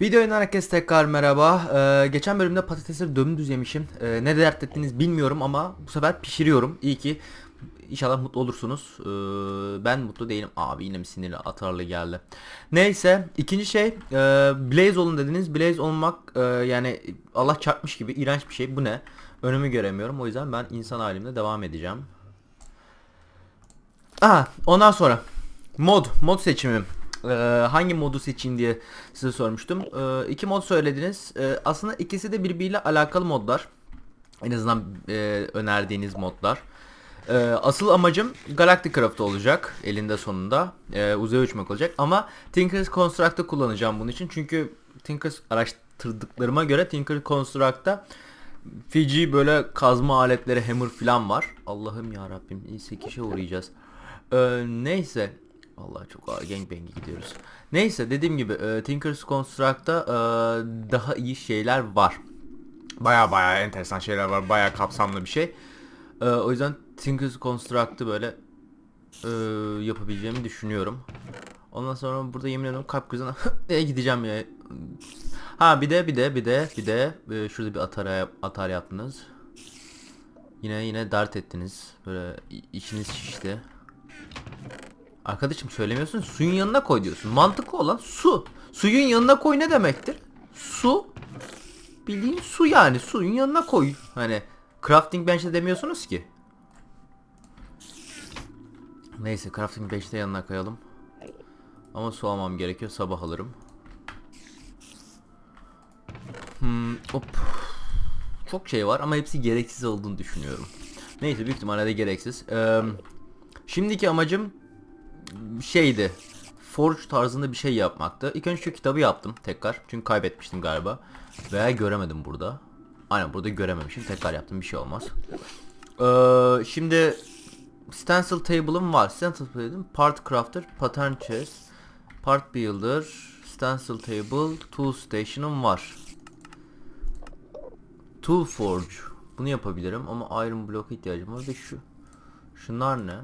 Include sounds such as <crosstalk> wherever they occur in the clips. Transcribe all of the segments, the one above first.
Videoya herkes tekrar merhaba. Ee, geçen bölümde patatesleri dümdüz yemişim. Ee, ne dert ettiniz bilmiyorum ama bu sefer pişiriyorum. İyi ki inşallah mutlu olursunuz. Ee, ben mutlu değilim. Abi yine mi sinirli atarlı geldi. Neyse ikinci şey e, Blaze olun dediniz. Blaze olmak e, yani Allah çarpmış gibi iğrenç bir şey. Bu ne? Önümü göremiyorum. O yüzden ben insan halimle devam edeceğim. Aha ondan sonra mod mod seçimi. Ee, hangi modu seçeyim diye size sormuştum. Ee, iki mod söylediniz. Ee, aslında ikisi de birbiriyle alakalı modlar. En azından e, önerdiğiniz modlar. Ee, asıl amacım Galactic Craft olacak elinde sonunda. Ee, uzaya uçmak olacak ama Tinker's Construct'ı kullanacağım bunun için. Çünkü Tinker's araştırdıklarıma göre Tinker Construct'ta Fiji böyle kazma aletleri hammer falan var. Allah'ım ya Rabbim iyi sekişe uğrayacağız. Ee, neyse Allah çok ağır gangbang'e gidiyoruz. Neyse dediğim gibi e, Tinker's Construct'ta e, daha iyi şeyler var. Baya baya enteresan şeyler var. Baya kapsamlı bir şey. E, o yüzden Tinker's Construct'ı böyle e, yapabileceğimi düşünüyorum. Ondan sonra burada yemin ediyorum kalp krizine <laughs> gideceğim ya. Ha bir de bir de bir de bir de e, şurada bir atar atar yaptınız. Yine yine dart ettiniz. Böyle i- içiniz şişti. Arkadaşım söylemiyorsun suyun yanına koy diyorsun. Mantıklı olan su. Suyun yanına koy ne demektir? Su. Bildiğin su yani. Suyun yanına koy. Hani crafting bench'te demiyorsunuz ki. Neyse crafting bench'te yanına koyalım. Ama su almam gerekiyor. Sabah alırım. Hmm, hop. Çok şey var ama hepsi gereksiz olduğunu düşünüyorum. Neyse büyük ihtimalle de gereksiz. Ee, şimdiki amacım şeydi. Forge tarzında bir şey yapmaktı. İlk önce şu kitabı yaptım tekrar. Çünkü kaybetmiştim galiba. Veya göremedim burada. Aynen burada görememişim. Tekrar yaptım bir şey olmaz. Ee, şimdi stencil table'ım var. Stencil table'ım part crafter, pattern chest, part builder, stencil table, tool station'ım var. Tool forge. Bunu yapabilirim ama iron block'a ihtiyacım var ve şu şunlar ne?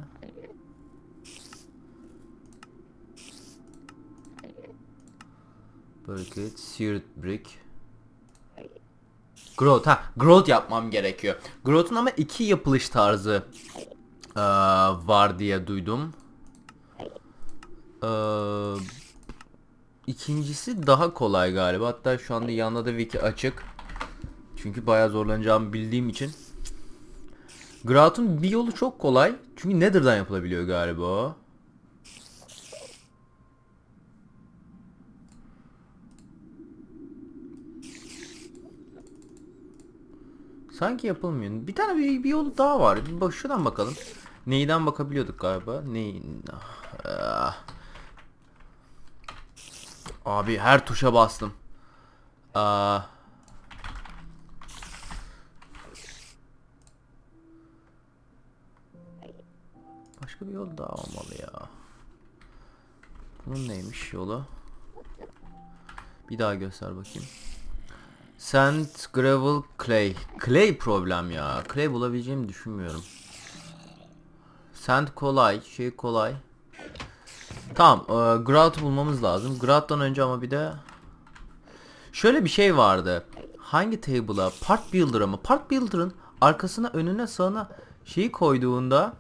Barricade, seared brick. Growth ha growth yapmam gerekiyor. Growth'un ama iki yapılış tarzı eee, var diye duydum. Eee, ikincisi daha kolay galiba. Hatta şu anda yanında da wiki açık. Çünkü bayağı zorlanacağımı bildiğim için. Growth'un bir yolu çok kolay. Çünkü Nether'dan yapılabiliyor galiba o. Sanki yapılmıyor. Bir tane bir, bir yolu daha var. Bir bak şuradan bakalım. Neyden bakabiliyorduk galiba? Ney? Ah. Abi her tuşa bastım. Aa. Başka bir yol daha olmalı ya. Bunun neymiş yolu? Bir daha göster bakayım. Sand, gravel, clay. Clay problem ya. Clay bulabileceğimi düşünmüyorum. Sand kolay, şey kolay. Tamam, e, grout bulmamız lazım. Grout'tan önce ama bir de şöyle bir şey vardı. Hangi table'a? Part Builder'a mı? Part Builder'ın arkasına, önüne, sağına şeyi koyduğunda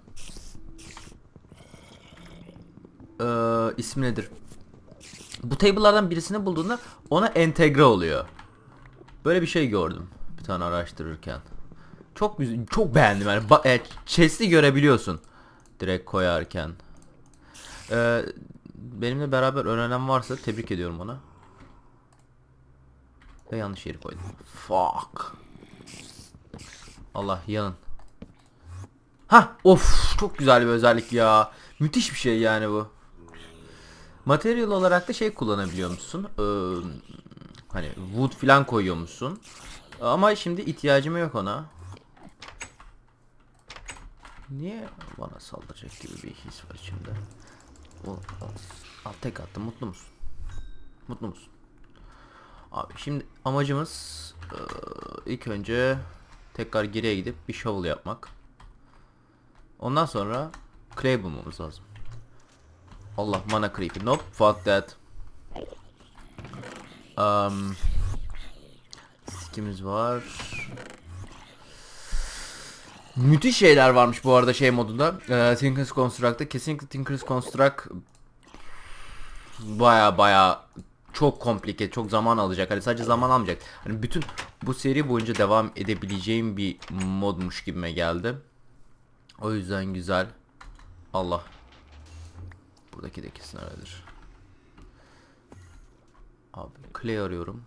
e, ismi nedir? Bu table'lardan birisini bulduğunda ona entegre oluyor. Böyle bir şey gördüm bir tane araştırırken. Çok güzel, çok beğendim yani. Ba e, chest'i görebiliyorsun direkt koyarken. Ee, benimle beraber öğrenen varsa tebrik ediyorum ona. Ve yanlış yeri koydum. Fuck. Allah yanın. Ha, of çok güzel bir özellik ya. Müthiş bir şey yani bu. Materyal olarak da şey kullanabiliyor musun? Ee, hani wood falan koyuyor musun? Ama şimdi ihtiyacım yok ona. Niye bana saldıracak gibi bir his var içimde? Al tek attım mutlu musun? Mutlu musun? Abi şimdi amacımız ilk önce tekrar geriye gidip bir shovel yapmak. Ondan sonra clay bulmamız lazım. Allah mana creepy. Nope fuck that. Um, skimiz var. Müthiş şeyler varmış bu arada şey modunda. Ee, Tinker's Construct'ta kesinlikle Tinker's Construct baya baya çok komplike, çok zaman alacak. Hani sadece zaman almayacak. Hani bütün bu seri boyunca devam edebileceğim bir modmuş gibime geldi. O yüzden güzel. Allah. Buradaki de kesin öyledir. Abi clay arıyorum.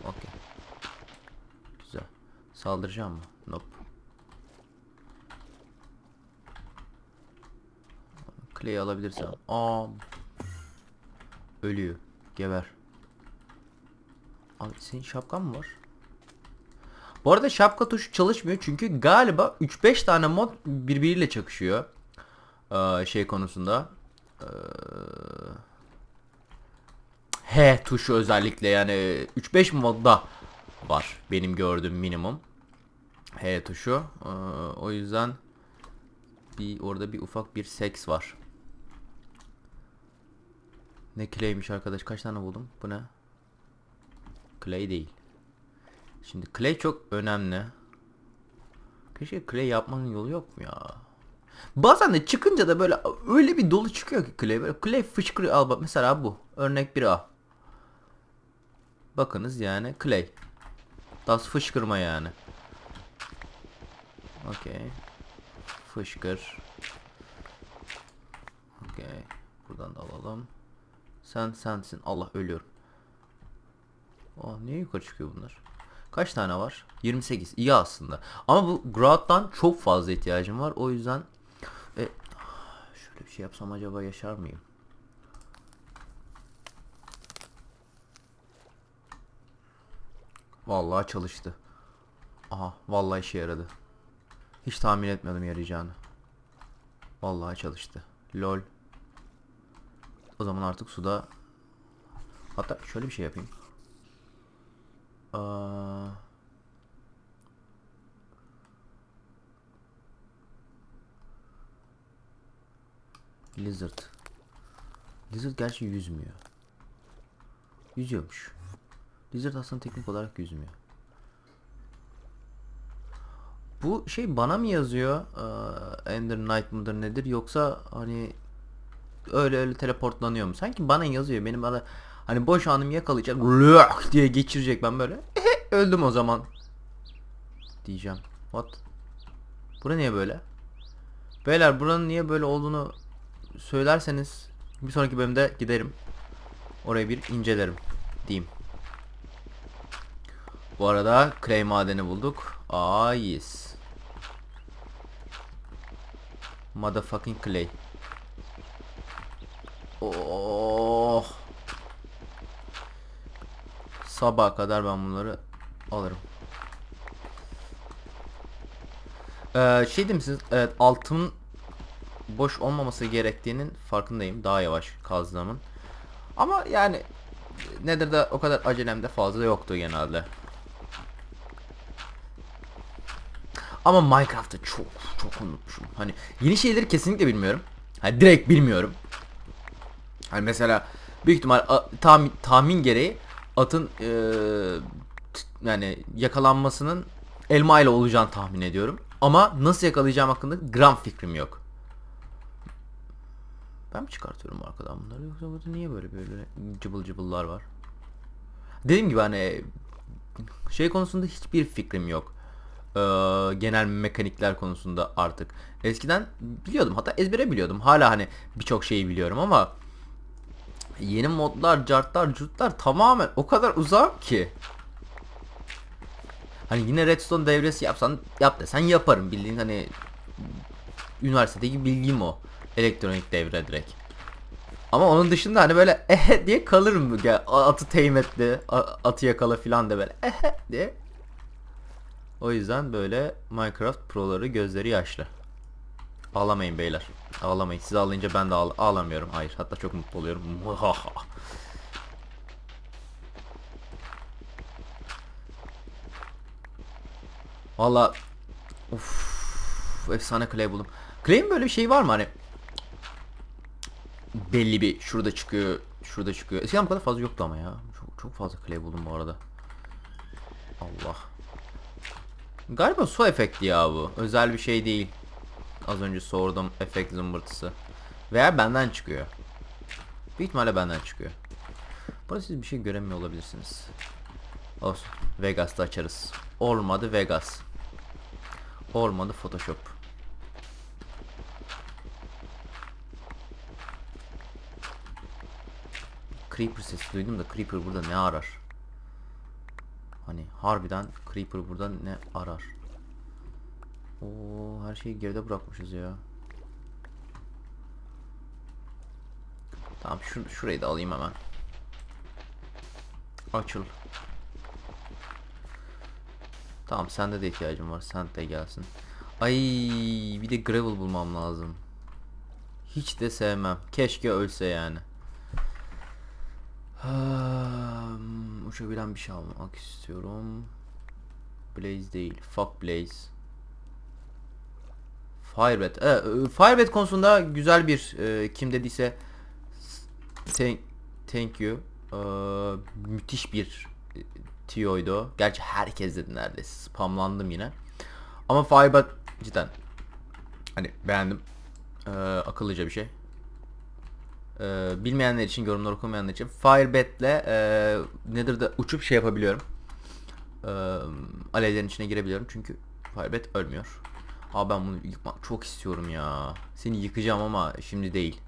Okey. Güzel. Saldıracağım mı? Nope. Clay alabilirsem. Aa. Ölüyor. Geber. Abi senin şapkan mı var? Bu arada şapka tuşu çalışmıyor çünkü galiba 3-5 tane mod birbiriyle çakışıyor. Ee, şey konusunda. Ee, H tuşu özellikle yani 3-5 modda var benim gördüğüm minimum. H tuşu. Ee, o yüzden bir orada bir ufak bir seks var. Ne clay'miş arkadaş kaç tane buldum? Bu ne? Clay değil. Şimdi clay çok önemli. Keşke clay yapmanın yolu yok mu ya? Bazen de çıkınca da böyle öyle bir dolu çıkıyor ki clay. Böyle clay fışkırıyor. Al bak mesela bu. Örnek bir A. Bakınız yani clay. Das fışkırma yani. Okey. Fışkır. Okey. Buradan da alalım. Sen sensin. Allah ölüyorum. Oh niye yukarı çıkıyor bunlar? Kaç tane var? 28. İyi aslında. Ama bu Grout'tan çok fazla ihtiyacım var. O yüzden e, şöyle bir şey yapsam acaba yaşar mıyım? Vallahi çalıştı. Aha vallahi işe yaradı. Hiç tahmin etmedim yarayacağını. Vallahi çalıştı. Lol. O zaman artık suda Hatta şöyle bir şey yapayım. Aa... Lizard. Lizard gerçi yüzmüyor. Yüzüyormuş. Lizard aslında teknik olarak yüzmüyor. Bu şey bana mı yazıyor? Ee, Ender Knight mıdır nedir yoksa hani öyle öyle teleportlanıyor mu? Sanki bana yazıyor. Benim bana hani boş anımı yakalayacak lök diye geçirecek ben böyle. Öldüm o zaman. Diyeceğim. What? Bura niye böyle? Beyler buranın niye böyle olduğunu söylerseniz bir sonraki bölümde giderim. Orayı bir incelerim diyeyim. Bu arada clay madeni bulduk. Aa yes. Motherfucking clay. Oh. Sabaha kadar ben bunları alırım. Ee, şey değil misiniz? Evet altın boş olmaması gerektiğinin farkındayım. Daha yavaş kazdığımın. Ama yani nedir de o kadar acelem de fazla yoktu genelde. Ama Minecraft'ı çok çok unutmuşum. Hani yeni şeyleri kesinlikle bilmiyorum. Hani direkt bilmiyorum. Hani mesela büyük ihtimal tahmin, tahmin gereği atın eee, t- yani yakalanmasının elma ile olacağını tahmin ediyorum. Ama nasıl yakalayacağım hakkında gram fikrim yok. Ben mi çıkartıyorum arkadan bunları yoksa burada niye böyle böyle cıbıl cıbıllar var? Dediğim gibi hani şey konusunda hiçbir fikrim yok. Ee, genel mekanikler konusunda artık. Eskiden biliyordum hatta ezbere biliyordum. Hala hani birçok şeyi biliyorum ama yeni modlar, cartlar, curtlar tamamen o kadar uzak ki. Hani yine redstone devresi yapsan yap desen yaparım bildiğin hani üniversitedeki bilgim o. Elektronik devre direkt. Ama onun dışında hani böyle ehe diye kalırım ya atı teymetli atı yakala filan de böyle ehe diye. O yüzden böyle Minecraft proları gözleri yaşlı. Ağlamayın beyler. Ağlamayın. Siz ağlayınca ben de ağla- ağlamıyorum. Hayır. Hatta çok mutlu oluyorum. <laughs> Valla Uf, efsane clay buldum. Clay'in böyle bir şey var mı hani belli bir şurada çıkıyor, şurada çıkıyor. Eskiden bu kadar fazla yoktu ama ya. Çok çok fazla clay buldum bu arada. Allah. Galiba su efekti ya bu. Özel bir şey değil. Az önce sordum efekt zımbırtısı. Veya benden çıkıyor. Büyük ihtimalle benden çıkıyor. Burada siz bir şey göremiyor olabilirsiniz. Olsun. Vegas'ta açarız. Olmadı Vegas. Olmadı Photoshop. Creeper sesi duydum da Creeper burada ne arar? Hani harbiden Creeper burada ne arar? Oo her şeyi geride bırakmışız ya. Tamam şu şurayı da alayım hemen. Açıl. Tamam sende de ihtiyacım var. Sen de gelsin. Ay bir de gravel bulmam lazım. Hiç de sevmem. Keşke ölse yani. Hmm, uçabilen bir şey almak istiyorum. Blaze değil. Fuck Blaze. Firebet. Evet, e, Firebet konusunda güzel bir e, kim dediyse thank, thank you. E, müthiş bir e, tiyoydu. Gerçi herkes dedi neredeyse. Spamlandım yine. Ama Firebet cidden hani beğendim. E, akıllıca bir şey. E, bilmeyenler için, yorumlar okumayanlar için Firebet'le e, Nether'da uçup şey yapabiliyorum. E, alevlerin içine girebiliyorum çünkü Firebet ölmüyor. Abi ben bunu yıkmak çok istiyorum ya. Seni yıkacağım ama şimdi değil.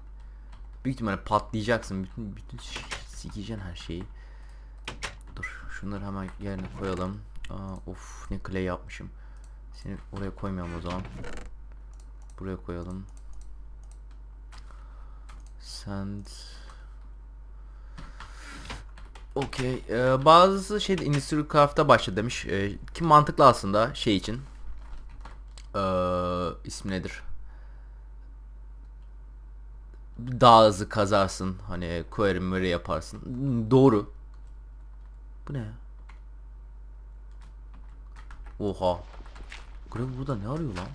Büyük ihtimalle patlayacaksın. Bütün bütün sikeceksin her şeyi. Dur şunları hemen yerine koyalım. Aa, of ne clay yapmışım. Seni oraya koymayalım o zaman. Buraya koyalım. Sand. Okey. Ee, bazısı şey Industrial Craft'a başladı demiş. Ee, ki mantıklı aslında şey için. Ee, ismi nedir? Daha hızlı kazarsın. Hani query murray yaparsın. Doğru. Bu ne ya? Oha. Gravel burada ne arıyor lan?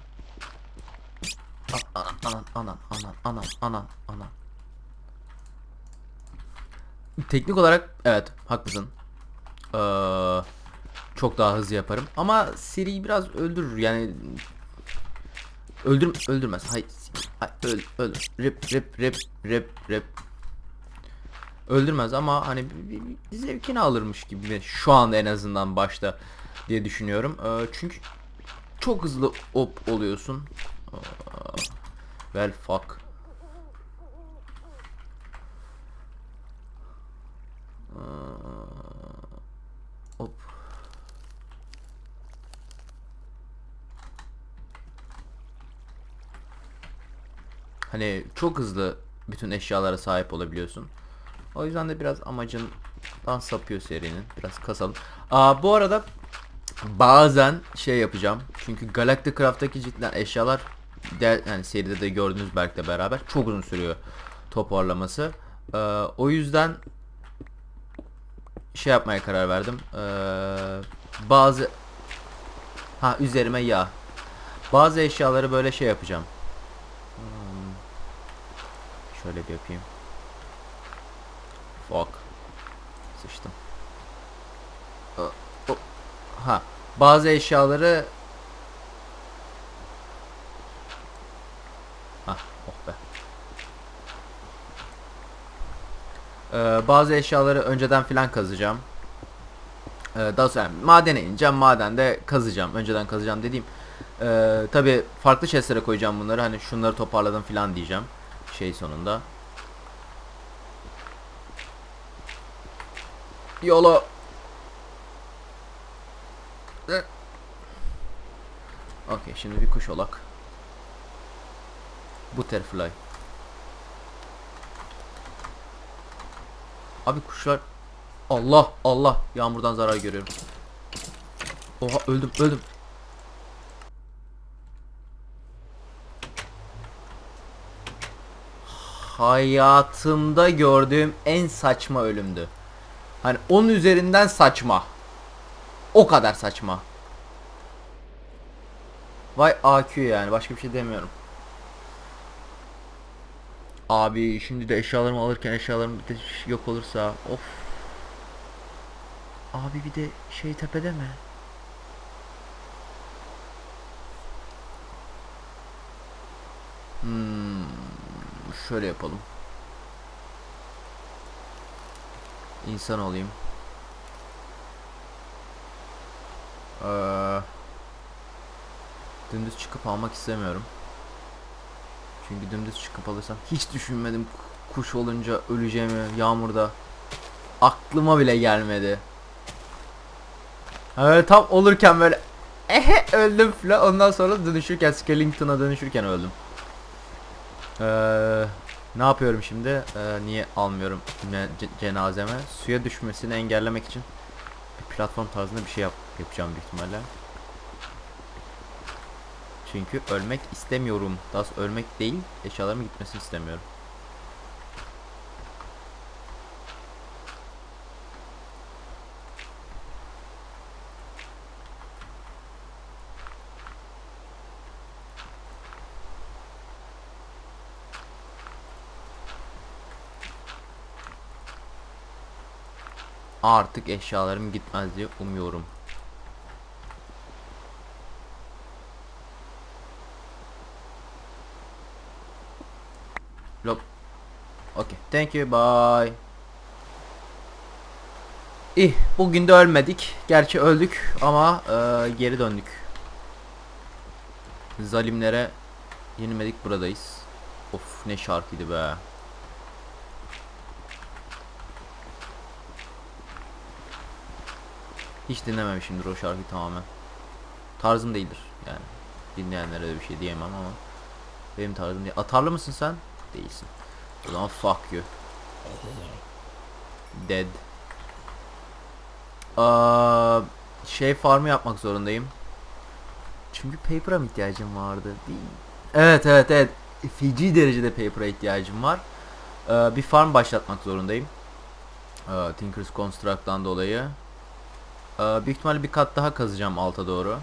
Anan anan anan anan anan anan anan. Teknik olarak evet haklısın. Ee, çok daha hızlı yaparım ama seriyi biraz öldürür yani öldür öldürmez. Hay, hay öl öl rip rip rip rip rip öldürmez ama hani zevkini alırmış gibi şu anda en azından başta diye düşünüyorum. Ee, çünkü çok hızlı op oluyorsun. Aa, well fuck. Hani çok hızlı bütün eşyalara sahip olabiliyorsun. O yüzden de biraz amacından sapıyor serinin. Biraz kasalım. Aa, bu arada bazen şey yapacağım. Çünkü Galactic Craft'taki cidden eşyalar de, yani seride de gördüğünüz Berk'le beraber çok uzun sürüyor toparlaması. Ee, o yüzden şey yapmaya karar verdim. Ee, bazı ha üzerime yağ. Bazı eşyaları böyle şey yapacağım. Şöyle bir yapayım. Fuck. Sıçtım. Ha, bazı eşyaları Ha, oh be. Ee, bazı eşyaları önceden filan kazacağım. Ee, daha sonra madene ineceğim. Madende kazacağım. Önceden kazacağım dediğim. Ee, Tabi farklı chestlere koyacağım bunları. Hani şunları toparladım filan diyeceğim. Şey sonunda. Yolo. Okey şimdi bir kuş olak. Butterfly. Abi kuşlar Allah Allah yağmurdan zarar görüyorum. Oha öldüm öldüm. Hayatımda gördüğüm en saçma ölümdü. Hani onun üzerinden saçma. O kadar saçma. Vay AQ yani başka bir şey demiyorum. Abi şimdi de eşyalarımı alırken eşyalarım bir de yok olursa of. Abi bir de şey tepede mi? Hmm, şöyle yapalım. İnsan olayım. Ee, dümdüz çıkıp almak istemiyorum. Çünkü dümdüz çıkıp alırsam hiç düşünmedim ku- kuş olunca öleceğimi yağmurda. Aklıma bile gelmedi. Öyle tam olurken böyle <laughs> ehe öldüm falan ondan sonra dönüşürken Skellington'a dönüşürken öldüm. Ee, ne yapıyorum şimdi? Ee, niye almıyorum ce- ce- cenazeme? Suya düşmesini engellemek için bir platform tarzında bir şey yap yapacağım büyük ihtimalle. Çünkü ölmek istemiyorum. Daha ölmek değil, eşyalarımın gitmesini istemiyorum. Artık eşyalarım gitmez diye umuyorum. Lop. Okay. Thank you. Bye. İyi. Bugün de ölmedik. Gerçi öldük ama e, geri döndük. Zalimlere yenilmedik buradayız. Of ne şarkıydı be. Hiç dinlememişimdir o şarkıyı tamamen. Tarzım değildir yani. Dinleyenlere de bir şey diyemem ama. Benim tarzım değil. Atarlı mısın sen? Değilsin. O zaman fuck you. Dead. Aa, şey farmı yapmak zorundayım. Çünkü paper'a mı ihtiyacım vardı? Değil. Evet evet evet. Fiji derecede paper'a ihtiyacım var. Ee, bir farm başlatmak zorundayım. Ee, Tinker's Construct'tan dolayı. Ee, büyük ihtimalle bir kat daha kazacağım alta doğru.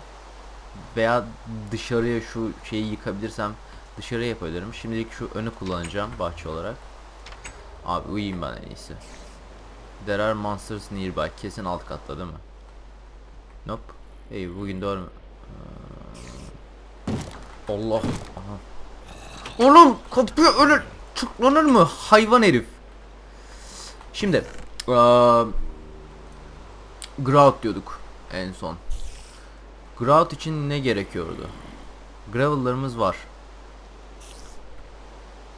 Veya dışarıya şu şeyi yıkabilirsem dışarıya yapabilirim. Şimdilik şu önü kullanacağım bahçe olarak. Abi uyuyayım ben en iyisi. There are monsters nearby. Kesin alt katta değil mi? Nope. Hey bugün doğru mu? Ee, Allah. Aha. Oğlum kapıya öyle tıklanır mı? Hayvan herif. Şimdi. eee Grout diyorduk en son. Grout için ne gerekiyordu? Gravel'larımız var.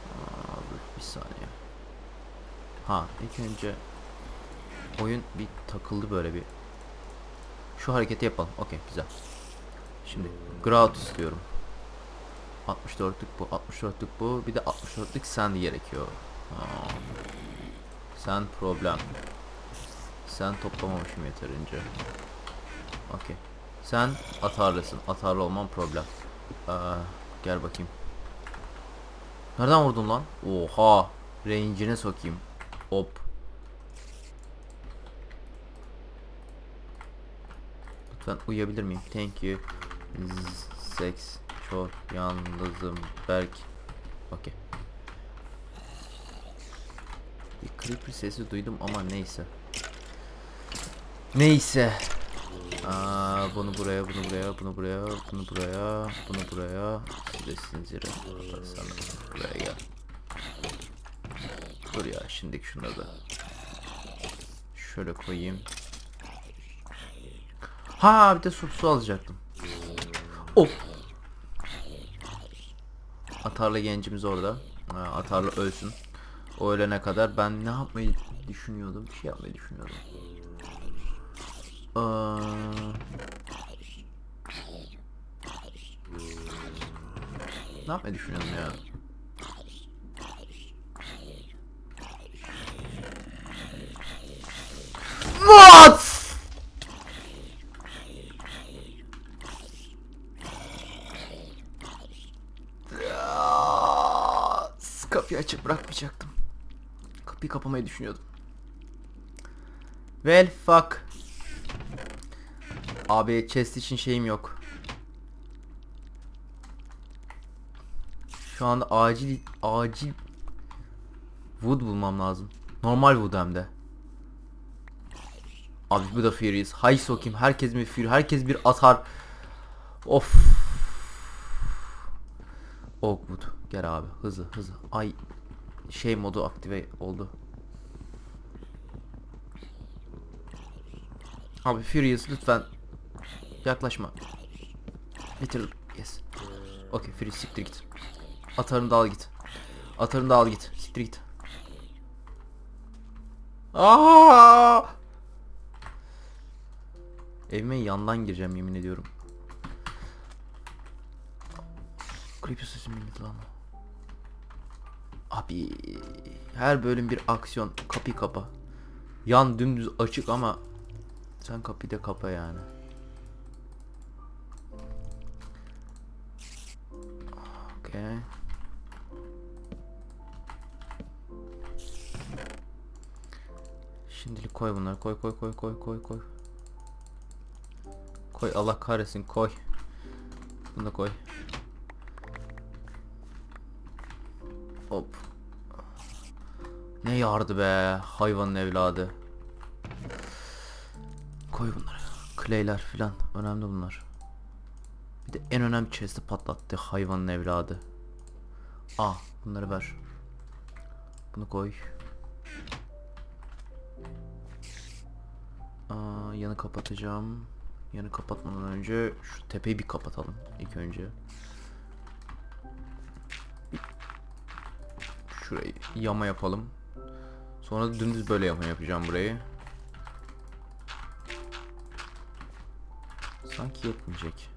Aa, bir saniye. Ha ilk önce oyun bir takıldı böyle bir. Şu hareketi yapalım. Okey güzel. Şimdi Grout istiyorum. 64'lük bu, 64'lük bu. Bir de 64'lük sand gerekiyor. Aa. Sand problem. Sen toplamamışım yeterince. Okey. Sen atarlısın. Atarlı olman problem. Aa, gel bakayım. Nereden vurdun lan? Oha. Range'ine sokayım. Hop. Lütfen uyuyabilir miyim? Thank you. Seks. Çok yalnızım. Berk. Okey. Bir creeper sesi duydum ama neyse. Neyse. Aa, bunu buraya, bunu buraya, bunu buraya, bunu buraya, bunu buraya. Size sinzire. Sana buraya gel. Dur ya şimdilik şunları da. Şöyle koyayım. Ha bir de su, su alacaktım. Of. Atarlı gencimiz orada. Atarlı ölsün. O ölene kadar ben ne yapmayı düşünüyordum? Bir şey yapmayı düşünüyordum. Aa... Ne yapmayı düşünüyorum ya? What? Kapıyı açık bırakmayacaktım. Kapıyı kapamayı düşünüyordum. Well fuck. Abi chest için şeyim yok. Şu anda acil acil Wood bulmam lazım. Normal wood hem de. Abi bu da Furious. Hay sokayım. Herkes bir Fury. Herkes bir atar. Of. Oakwood. Gel abi. Hızlı hızlı. Ay. Şey modu aktive oldu. Abi Furious lütfen. Yaklaşma. Bitir. Yes. Okey Furious siktir git. Atarını da al git. Atarını da al git. Siktir git. Aa! Evime yandan gireceğim yemin ediyorum. Creepy sesi millet lan. Abi her bölüm bir aksiyon. Kapıyı kapa. Yan dümdüz açık ama sen kapıyı da kapa yani. Okay. Şimdilik koy bunları. Koy koy koy koy koy koy. Koy Allah kahretsin koy. Bunu da koy. Hop. Ne yardı be hayvanın evladı. Koy bunları. Clay'ler filan önemli bunlar. De en önemli chest'i patlattı hayvanın evladı. Ah bunları ver. Bunu koy. Aa, yanı kapatacağım. Yanı kapatmadan önce şu tepeyi bir kapatalım ilk önce. Şurayı yama yapalım. Sonra dümdüz böyle yama yapacağım burayı. Sanki yetmeyecek.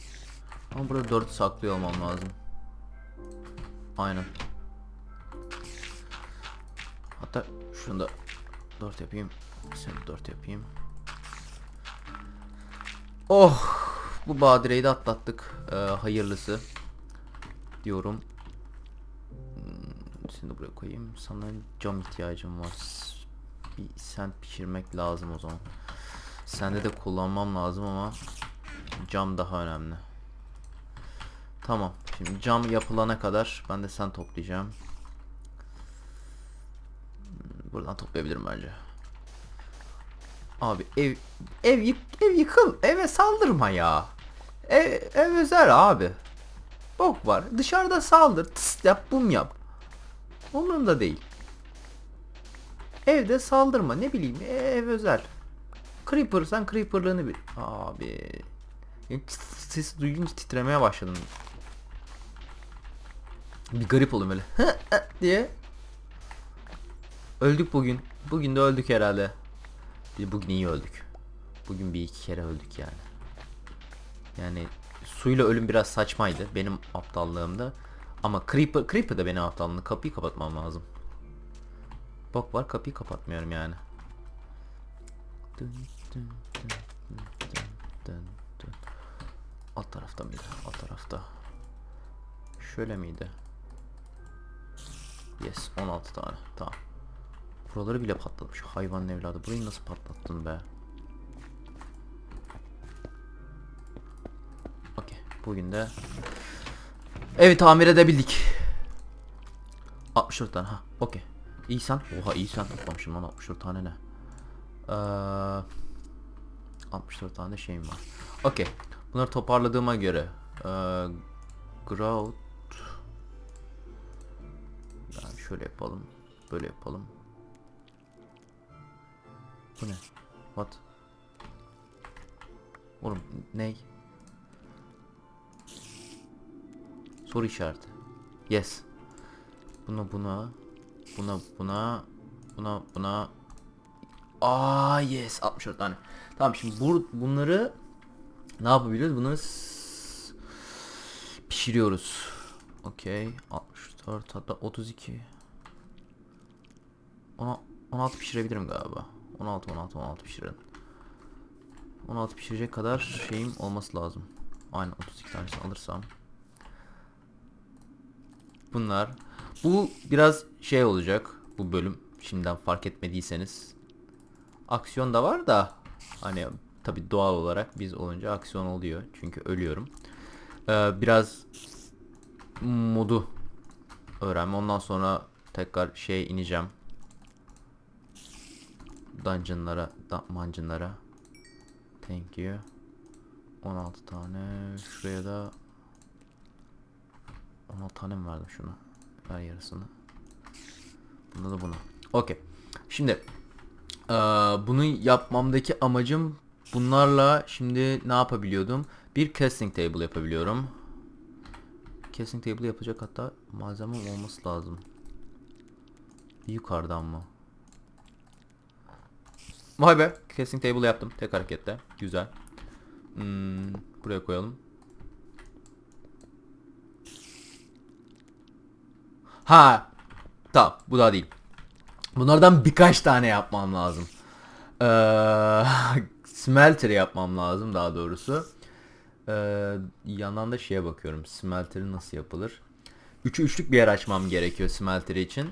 Ama burada 4 saklıyor olmam lazım. Aynen. Hatta şunu da 4 yapayım. Seni 4 yapayım. Oh! Bu badireyi de atlattık. Ee, hayırlısı. Diyorum. Hmm, Seni de buraya koyayım. Sana cam ihtiyacım var. Bir sen pişirmek lazım o zaman. Sende de kullanmam lazım ama cam daha önemli. Tamam. Şimdi cam yapılana kadar ben de sen toplayacağım. Hmm, Buradan toplayabilirim bence. Abi ev ev yık ev yıkıl eve saldırma ya. Ev, ev özel abi. Bok var. Dışarıda saldır. Tıs yap bum yap. Umurumda değil. Evde saldırma ne bileyim ev özel. Creeper sen creeperlığını bil. Abi. Sesi duyunca titremeye başladım. Bir garip oldum öyle. diye. Öldük bugün. Bugün de öldük herhalde. Bugün iyi öldük. Bugün bir iki kere öldük yani. Yani suyla ölüm biraz saçmaydı benim aptallığımda. Ama Creeper, Creeper da benim aptallığımda. Kapıyı kapatmam lazım. Bok var kapıyı kapatmıyorum yani. Dın dın dın dın dın dın. Alt tarafta mıydı? Alt tarafta. Şöyle miydi? Yes 16 tane. Tamam. Buraları bile patlatmış. Hayvanın evladı. Burayı nasıl patlattın be? Okey. Bugün de evi tamir edebildik. 64 tane ha. Okey. İyi sen. Oha iyi sen toplamışım lan 64 tane ne? Ee, 64 tane şeyim var. Okey. Bunları toparladığıma göre ee, Grout şöyle yapalım. Böyle yapalım. Bu ne? What? Oğlum ney? Soru işareti. Yes. Buna buna buna buna buna buna Aa yes 64 tane. Tamam şimdi bu, bunları ne yapabiliriz? Bunları pişiriyoruz. Okey. 64 hatta 32. Ona 16 pişirebilirim galiba. 16 16 16 pişirelim. 16 pişirecek kadar şeyim olması lazım. Aynen 32 tanesini alırsam. Bunlar. Bu biraz şey olacak bu bölüm. Şimdiden fark etmediyseniz. Aksiyon da var da hani tabi doğal olarak biz olunca aksiyon oluyor. Çünkü ölüyorum. Ee, biraz modu öğrenme. Ondan sonra tekrar şey ineceğim. Dungeonlara, da, mancınlara. Thank you. 16 tane. Şuraya da 16 tane mi verdim şunu? Ver yarısını. Bunda da bunu. Okey. Şimdi eee, bunu yapmamdaki amacım bunlarla şimdi ne yapabiliyordum? Bir casting table yapabiliyorum. Casting table yapacak hatta malzemem olması lazım. Yukarıdan mı? Vay be. Casting table yaptım. Tek harekette. Güzel. Hmm, buraya koyalım. Ha. Tamam. Bu daha değil. Bunlardan birkaç tane yapmam lazım. Ee, <laughs> smelter yapmam lazım daha doğrusu. Ee, yandan da şeye bakıyorum. Smelter'i nasıl yapılır? Üçü üçlük bir yer açmam gerekiyor smelter için.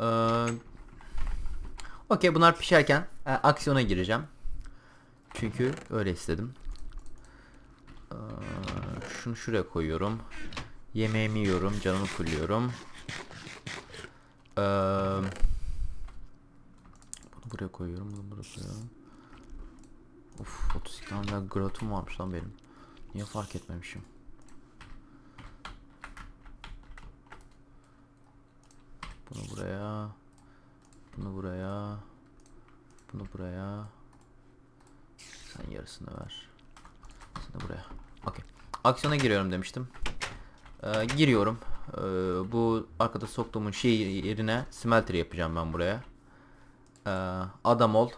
Ee, Okey bunlar pişerken e, aksiyona gireceğim. Çünkü öyle istedim. Ee, şunu şuraya koyuyorum. Yemeğimi yiyorum, canımı fulluyorum. Ee, bunu buraya koyuyorum, bunu buraya koyuyorum. Of 32 tane grotum varmış lan benim. Niye fark etmemişim? Bunu buraya. Bunu buraya. Bunu buraya. Sen yarısını ver. Sen de buraya. Okey. Aksiyona giriyorum demiştim. Ee, giriyorum. Ee, bu arkada soktuğumun şey yerine smelter yapacağım ben buraya. Ee, adam ol.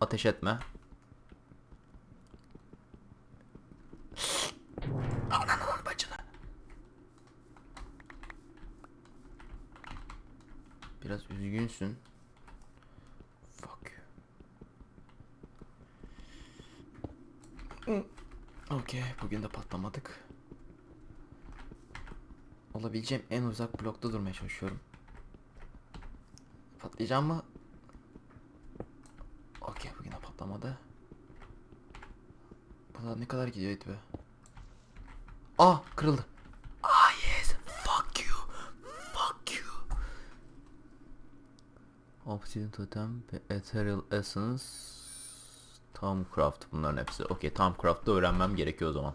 Ateş etme. Ananın bacını. Biraz üzgünsün. Fuck you. Okey, bugün de patlamadık. Olabileceğim en uzak blokta durmaya çalışıyorum. Patlayacağım mı? Okey, bugün de patlamadı. Bu da ne kadar gidiyor be? Ah, kırıldı. Ah yes, fuck you, fuck you. Obsidian Totem ve Ethereal Essence Tomcraft bunların hepsi. Okey Tomcraft'ı öğrenmem gerekiyor o zaman.